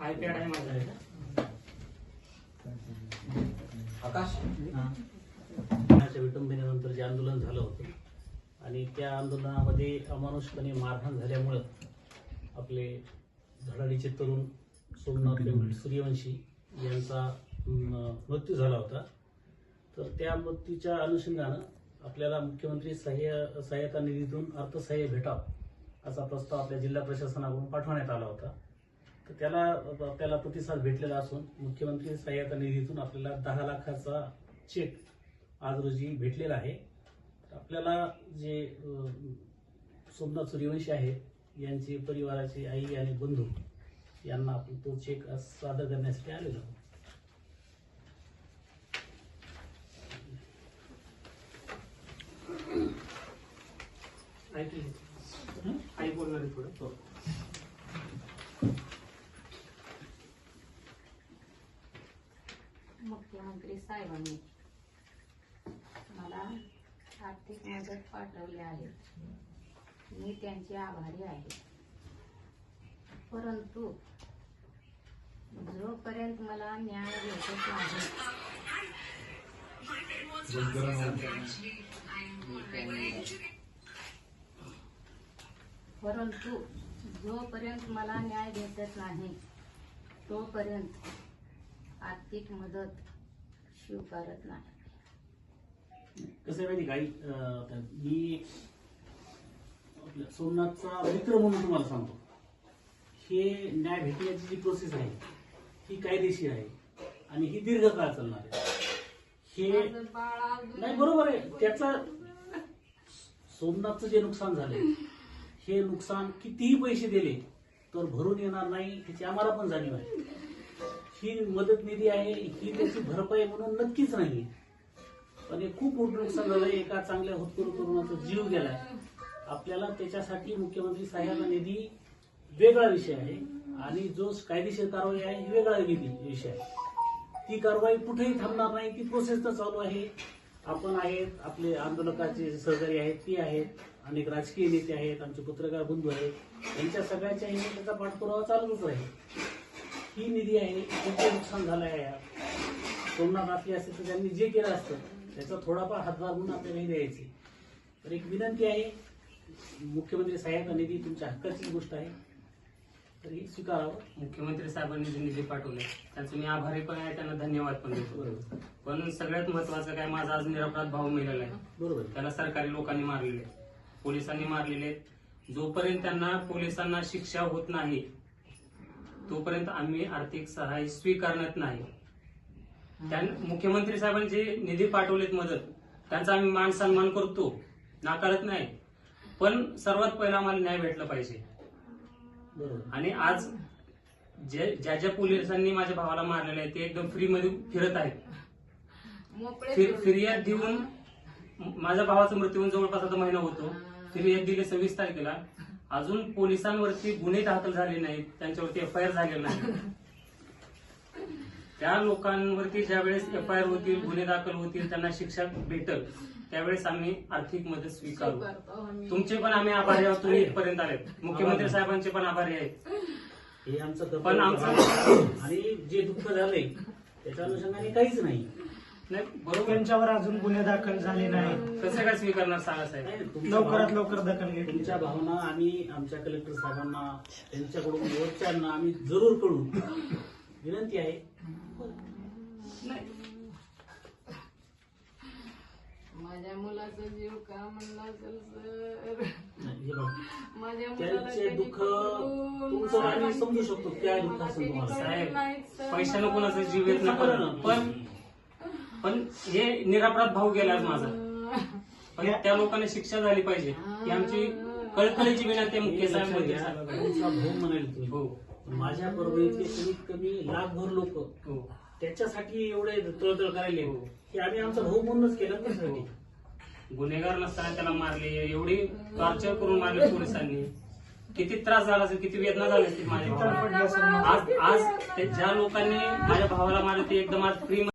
IPad आहे माझा आकाश विटंबनेनंतर जे आंदोलन झालं होतं आणि त्या आंदोलनामध्ये अमानुषपणे मारहाण झाल्यामुळं आपले धडाडीचे तरुण सोमनाथ सूर्यवंशी यांचा मृत्यू झाला होता. तर त्या मृत्यूच्या अनुषंगानं आपल्याला मुख्यमंत्री सहाय्य सहाय्यता निधीतून अर्थसहाय्य भेटावं. असा प्रस्ताव आपल्या जिल्हा प्रशासनाकडून पाठवण्यात आला होता. तर त्याला आपल्याला प्रतिसाद भेटलेला असून मुख्यमंत्री सहाय्यता निधीतून आपल्याला दहा लाखाचा चेक आज रोजी भेटलेला आहे. आपल्याला जे सोमनाथ सूर्यवंशी आहेत यांचे परिवाराचे आई आणि बंधू यांना आपण तो चेक आज सादर करण्यासाठी आलेलो आहोत. ऐकली हं? आई बोलणार आहे पुढे हो. मुख्यमंत्री साहेबांनी मला आर्थिक मदत पाठवली आहे. मी त्यांचे आभारी आहे. परंतु जोपर्यंत मला न्याय भेटत नाही परंतु जोपर्यंत मला न्याय भेटत नाही तोपर्यंत आर्थिक मदत स्वीकारत नाही. कसं माहिती काही मी आपल्या सोमनाथचा मित्र म्हणून तुम्हाला सांगतो. हे न्याय भेटण्याची जी प्रोसेस आहे ही कायदेशीर आहे आणि ही दीर्घकाळ चालणार आहे. हे नाही बरोबर आहे. त्याचा सोमनाथचं जे नुकसान झाले हे नुकसान कितीही पैसे दिले तर भरून येणार नाही त्याची आम्हाला पण जाणीव आहे. ही मदत निधी आहे ही त्याची भरपाई म्हणून नक्कीच नाही पण हे खूप मोठं नुकसान झालं एका चांगल्या होतकरू तरुणाचा जीव गेलाय. आपल्याला त्याच्यासाठी मुख्यमंत्री सहाय्यता निधी वेगळा विषय आहे आणि जो कायदेशीर कारवाई आहे ही वेगळा निधी विषय आहे. ती कारवाई कुठेही थांबणार नाही ती प्रोसेस तर चालू आहे. आपण आहेत आपले आंदोलकाचे सहकारी आहेत ती आहेत. अनेक राजकीय नेते आहेत आमचे पत्रकार बंधू आहेत. यांच्या सगळ्यांच्या ह्याने त्याचा पाठपुरावा चालूच आहे. ही निधी आहे त्यांचे नुकसान झालं आहे. सोमनाथ असले असते तर त्यांनी जे केलं असतं त्याचा थोडाफार हातभार म्हणून आपल्याला द्यायचे. तर एक विनंती आहे मुख्यमंत्री सहाय्यता निधी तुमच्या हक्काची गोष्ट आहे. तर ही स्वीकारावं. मुख्यमंत्री साहेबांनी जे निधी पाठवले त्यांचे मी आभारी पण आहे त्यांना धन्यवाद पण देतो. बरोबर. पण सगळ्यात महत्वाचं काय माझा आज निरपराध भाऊ मिळालेला आहे. बरोबर. त्याला सरकारी लोकांनी मारलेले पोलिसांनी मारलेले जोपर्यंत त्यांना पोलिसांना शिक्षा होत नाही तोपर्यंत आम्ही आर्थिक सहाय्य स्वीकारण्यात नाही. त्या मुख्यमंत्री साहेबांनी जे निधी पाठवलेत मदत त्यांचा आम्ही मान सन्मान करतो. नाकारत नाही. पण सर्वात पहिला आम्हाला न्याय भेटला पाहिजे. आणि आज जे ज्या ज्या पोलिसांनी माझ्या भावाला मारलेले आहे ते एकदम फ्री मध्ये फिरत आहेत. मोकळे फिर- फिरू. फिर्याद देऊन माझ्या भावाचा मृत्यू होऊन जवळपास आता महिना होतो. फिर्याद दिली सव्वीस तारखेला. अजून पोलिसांवरती गुन्हे दाखल झाले नाहीत. त्यांच्यावरती एफ आय आर झालेला नाही. त्या लोकांवरती ज्यावेळेस एफ आय आर होतील गुन्हे दाखल होतील त्यांना शिक्षा भेटल त्यावेळेस आम्ही आर्थिक मदत स्वीकारू. तुमचे पण आम्ही आभारी आहोत. तुम्ही इथपर्यंत आलेत. मुख्यमंत्री साहेबांचे पण आभारी आहेत. हे आमचं पण आमचं- आणि जे दुःख झालंय त्याच्या अनुषंगाने काहीच नाही. नाही बरोबर त्यांच्यावर अजून गुन्हे दाखल झाले नाही कसं काय स्वीकारणार सांगा साहेब? लवकरात भावना- लवकर दखल घेतली. तुमच्या भावना आम्ही आमच्या कलेक्टर साहेबांना त्यांच्याकडून वरच्यांना आम्ही जरूर कळू विनंती आहे. माझ्या मुलाचा जीव का म्हणला असेल सर? नाही, हे बघा. माझ्या मुलाला त्यांचे दुःख तुमचं आम्ही. समजू शकतो काय दुःख मला असेल त्यांनी तुम्हाला साहेब, नाही, सर. पैशानं कोणाचा जीव येत. नाही. पण पण हे निरापराध भाऊ गेला आज माझा. पण त्या लोकांना शिक्षा झाली पाहिजे. ही आमची कळकळीची विनंती आहे मुख्य भाऊ म्हणाले तुम्ही. हो. माझ्या परभणीतले कमीत कमी लाखभर लोक हो. त्याच्यासाठी एवढे तळतळ करायले. हो. हे आम्ही आमचा भाऊ म्हणूनच केलं ना त्यासाठी. गुन्हेगार नसताना त्याला मारले. एवढी टॉर्चर करून मारले पोलिसांनी. किती त्रास झाला असेल किती वेदना झाल्या असतील माझ्या भावाला. आज आज ते ज्या लोकांनी माझ्या भावाला मारले ते एकदम आज फ्री